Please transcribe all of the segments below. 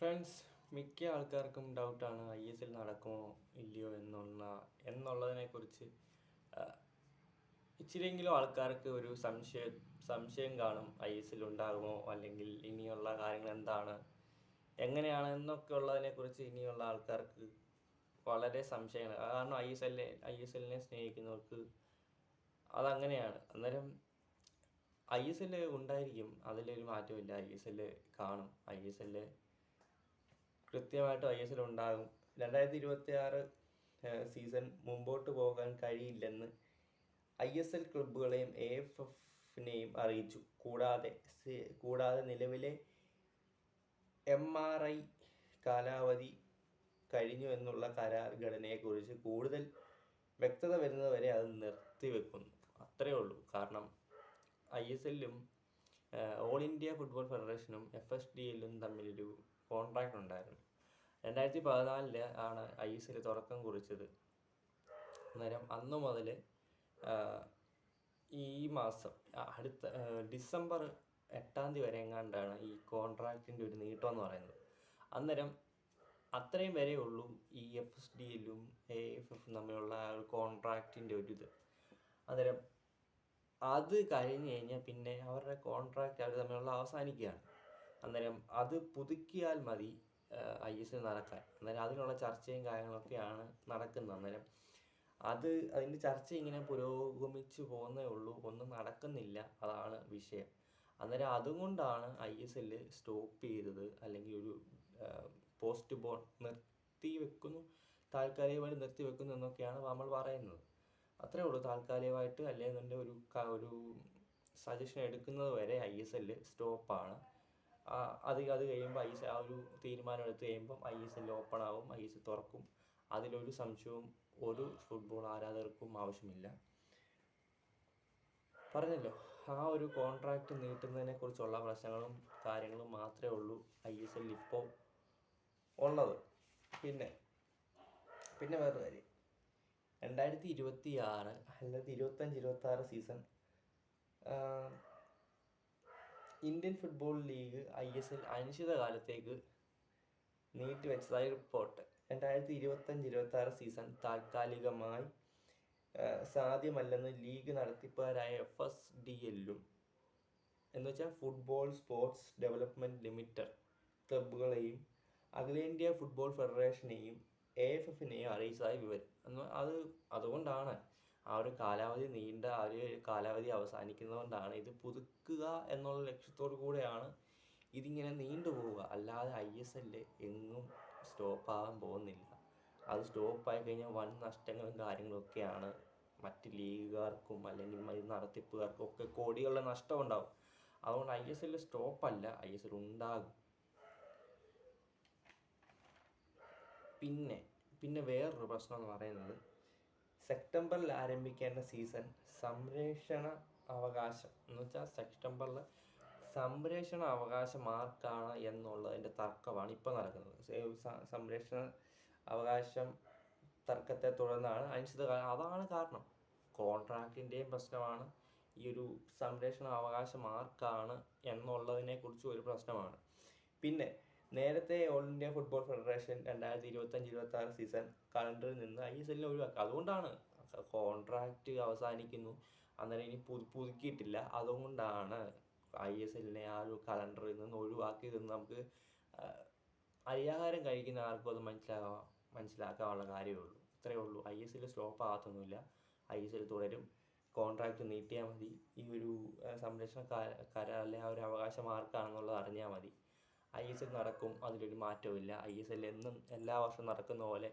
Friends മിക്ക ആൾക്കാർക്കും ഡൗട്ടാണ് I S L നടക്കുമോ ഇല്ലയോ എന്നുള്ള എന്നുള്ളതിനെക്കുറിച്ച്. ഇച്ചിരിയെങ്കിലും ആൾക്കാർക്ക് ഒരു സംശയ സംശയം കാണും ഐ എസ് എൽ ഉണ്ടാകുമോ അല്ലെങ്കിൽ ഇനിയുള്ള കാര്യങ്ങൾ എന്താണ് എങ്ങനെയാണ് എന്നൊക്കെ ഉള്ളതിനെക്കുറിച്ച് ഇനിയുള്ള ആൾക്കാർക്ക് വളരെ സംശയമാണ്. കാരണം ഐ എസ് എല്ലിനെ ഐ എസ് എല്ലിനെ സ്നേഹിക്കുന്നവർക്ക് അതങ്ങനെയാണ്. അന്നേരം ഐ എസ് എൽ ഉണ്ടായിരിക്കും അതിലൊരു മാറ്റമില്ല. ഐ എസ് എൽ കാണും. ഐ എസ് എൽ കൃത്യമായിട്ടും ഐ എസ് എൽ ഉണ്ടാകും. രണ്ടായിരത്തി ഇരുപത്തി ആറ് സീസൺ മുമ്പോട്ട് പോകാൻ കഴിയില്ലെന്ന് ഐ എസ് എൽ ക്ലബ്ബുകളെയും എ എഫ് എഫിനെയും അറിയിച്ചു. കൂടാതെ കൂടാതെ നിലവിലെ എം ആർ ഐ കാലാവധി കഴിഞ്ഞു എന്നുള്ള കരാർ ഘടനയെക്കുറിച്ച് കൂടുതൽ വ്യക്തത വരുന്നതുവരെ അത് നിർത്തിവെക്കുന്നു. അത്രയേ ഉള്ളൂ. കാരണം ഐ എസ് എല്ലും ഓൾ ഇന്ത്യ ഫുട്ബോൾ ഫെഡറേഷനും എഫ് എസ് ഡി എല്ലും തമ്മിലൊരു കോൺട്രാക്റ്റ് ഉണ്ടായിരുന്നു. രണ്ടായിരത്തി പതിനാലിൽ ആണ് ഐ എസ് എൽ തുടക്കം കുറിച്ചത്. അന്നേരം അന്ന് മുതൽ ഈ മാസം അടുത്ത ഡിസംബർ എട്ടാം തീയതി വരെ എങ്ങാണ്ടാണ് ഈ കോൺട്രാക്റ്റിന്റെ ഒരു നീട്ടം എന്ന് പറയുന്നത്. അന്നേരം അത്രയും വരെ ഉള്ളൂ ഈ എഫ് എസ് ഡി എല്ലും എ എഫ് എഫും തമ്മിലുള്ള കോൺട്രാക്റ്റിന്റെ ഒരു ഇത്. അന്നേരം അത് കഴിഞ്ഞ് കഴിഞ്ഞാൽ പിന്നെ അവരുടെ കോൺട്രാക്റ്റ് അവർ തമ്മിലുള്ള അവസാനിക്കുകയാണ്. അന്നേരം അത് പുതുക്കിയാൽ മതി ഐ എസ് എൽ നടക്കാൻ. അന്നേരം അതിനുള്ള ചർച്ചയും കാര്യങ്ങളൊക്കെയാണ് നടക്കുന്നത്. അന്നേരം അത് അതിന്റെ ചർച്ച ഇങ്ങനെ പുരോഗമിച്ചു പോകുന്നേ ഉള്ളൂ. ഒന്നും നടക്കുന്നില്ല. അതാണ് വിഷയം. അന്നേരം അതുകൊണ്ടാണ് ഐ എസ് എല്ല് സ്റ്റോപ്പ് ചെയ്തത്. അല്ലെങ്കിൽ ഒരു പോസ്റ്റ് ബോൺ നിർത്തി വെക്കുന്നു. താൽക്കാലികമായി നിർത്തി വെക്കുന്നു എന്നൊക്കെയാണ് നമ്മൾ പറയുന്നത്. അത്രേ ഉള്ളൂ. താൽക്കാലികമായിട്ട് അല്ലെങ്കിൽ ഒരു ഒരു സജഷൻ എടുക്കുന്നത് വരെ ഐ എസ് എല്ല് സ്റ്റോപ്പാണ്. അത് അത് കഴിയുമ്പോൾ ഐ എസ് ആ ഒരു തീരുമാനം എടുത്ത് കഴിയുമ്പം ഐ എസ് എൽ ഓപ്പൺ ആവും ഐ എസ് എൽ തുറക്കും. അതിലൊരു സംശയവും ഒരു ഫുട്ബോൾ ആരാധകർക്കും ആവശ്യമില്ല. പറഞ്ഞല്ലോ ആ ഒരു കോൺട്രാക്റ്റ് നീട്ടുന്നതിനെ കുറിച്ചുള്ള പ്രശ്നങ്ങളും കാര്യങ്ങളും മാത്രമേ ഉള്ളൂ ഐ എസ് എല്ലിൽ ഇപ്പോൾ ഉള്ളത്. പിന്നെ പിന്നെ വേറൊരു കാര്യം. രണ്ടായിരത്തി ഇരുപത്തി ആറ് അല്ലെങ്കിൽ ഇരുപത്തഞ്ച് ഇരുപത്തി ആറ് season Indian football league I S L അനിശ്ചിതകാലത്തേക്ക് നീട്ടിവെച്ചതായി റിപ്പോർട്ട്. രണ്ടായിരത്തി ഇരുപത്തഞ്ച് ഇരുപത്തി ആറ് സീസൺ താൽക്കാലികമായി സാധ്യമല്ലെന്ന് ലീഗ് നടത്തിപ്പുകാരായ എഫ് എസ് ഡി എല്ലും എന്ന് വെച്ചാൽ ഫുട്ബോൾ സ്പോർട്സ് ഡെവലപ്മെന്റ് ലിമിറ്റഡ് ക്ലബ്ബുകളെയും അഖിലേന്ത്യാ ഫുട്ബോൾ ഫെഡറേഷനെയും എ എഫ് എഫിനെയും അറിയിച്ചതായി വിവരം. അത് അതുകൊണ്ടാണ് ആ ഒരു കാലാവധി നീണ്ട ആ ഒരു കാലാവധി അവസാനിക്കുന്നതുകൊണ്ടാണ് ഇത് പുതുക്കുക എന്നുള്ള ലക്ഷ്യത്തോടു കൂടെയാണ് ഇതിങ്ങനെ നീണ്ടുപോവുക അല്ലാതെ ഐ എസ് എല്ല് എങ്ങും സ്റ്റോപ്പാകാൻ പോകുന്നില്ല. അത് സ്റ്റോപ്പായി കഴിഞ്ഞാൽ വൻ നഷ്ടങ്ങളും കാര്യങ്ങളൊക്കെയാണ്. മറ്റ് ലീഗുകാർക്കും അല്ലെങ്കിൽ നടത്തിപ്പുകാർക്കും ഒക്കെ കോടികളുടെ നഷ്ടം ഉണ്ടാവും. അതുകൊണ്ട് ഐ എസ് എല്ല് സ്റ്റോപ്പല്ല ഐ എസ് എൽ ഉണ്ടാകും. പിന്നെ പിന്നെ വേറൊരു പ്രശ്നം എന്ന് പറയുന്നത് സെപ്റ്റംബറിൽ ആരംഭിക്കേണ്ട സീസൺ സംരക്ഷണ അവകാശം. എന്ന് വെച്ചാൽ സെപ്റ്റംബറിൽ സംരക്ഷണ അവകാശം ആർക്കാണ് എന്നുള്ളതിന്റെ തർക്കമാണ് ഇപ്പോൾ നടക്കുന്നത്. സംരക്ഷണ അവകാശം തർക്കത്തെ തുടർന്നാണ് അനിശ്ചിതകാലം അതാണ് കാരണം. കോൺട്രാക്റ്റിന്റെയും പ്രശ്നമാണ്. ഈ ഒരു സംരക്ഷണ അവകാശം ആർക്കാണ് എന്നുള്ളതിനെക്കുറിച്ച് ഒരു പ്രശ്നമാണ്. പിന്നെ നേരത്തെ ഓൾ ഇന്ത്യ ഫുട്ബോൾ ഫെഡറേഷൻ രണ്ടായിരത്തി ഇരുപത്തഞ്ച് ഇരുപത്തി ആറ് സീസൺ കലണ്ടറിൽ നിന്ന് ഐ എസ് എല്ലിനെ ഒഴിവാക്കുക അതുകൊണ്ടാണ് കോൺട്രാക്റ്റ് അവസാനിക്കുന്നു. അന്നേരം ഇനി പുതു പുതുക്കിയിട്ടില്ല. അതുകൊണ്ടാണ് ഐ എസ് എല്ലിനെ ആ ഒരു കലണ്ടറിൽ നിന്ന് ഒഴിവാക്കിയതെന്ന് നമുക്ക് അരിയാഹാരം കഴിക്കുന്ന ആർക്കും അത് മനസ്സിലാകാം മനസ്സിലാക്കാനുള്ള കാര്യമേ ഉള്ളൂ. ഇത്രയേ ഉള്ളൂ. ഐ എസ് സ്റ്റോപ്പ് ആകത്തൊന്നുമില്ല ഐ എസ് എൽ തുടരും. കോൺട്രാക്റ്റ് നീട്ടിയാൽ മതി. ഈ ഒരു സംരക്ഷണ കരാർ ആ ഒരു അവകാശം ആർക്കാണെന്നുള്ളത് അറിഞ്ഞാൽ മതി. ഐ എസ് എൽ നടക്കും അതിലൊരു മാറ്റവുമില്ല. ഐ എസ് എൽ എന്നും എല്ലാ വർഷവും നടക്കുന്ന പോലെ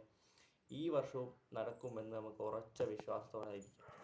ഈ വർഷവും നടക്കുമെന്ന് നമുക്ക് ഉറച്ച വിശ്വാസത്തോടെ ഇരിക്കാം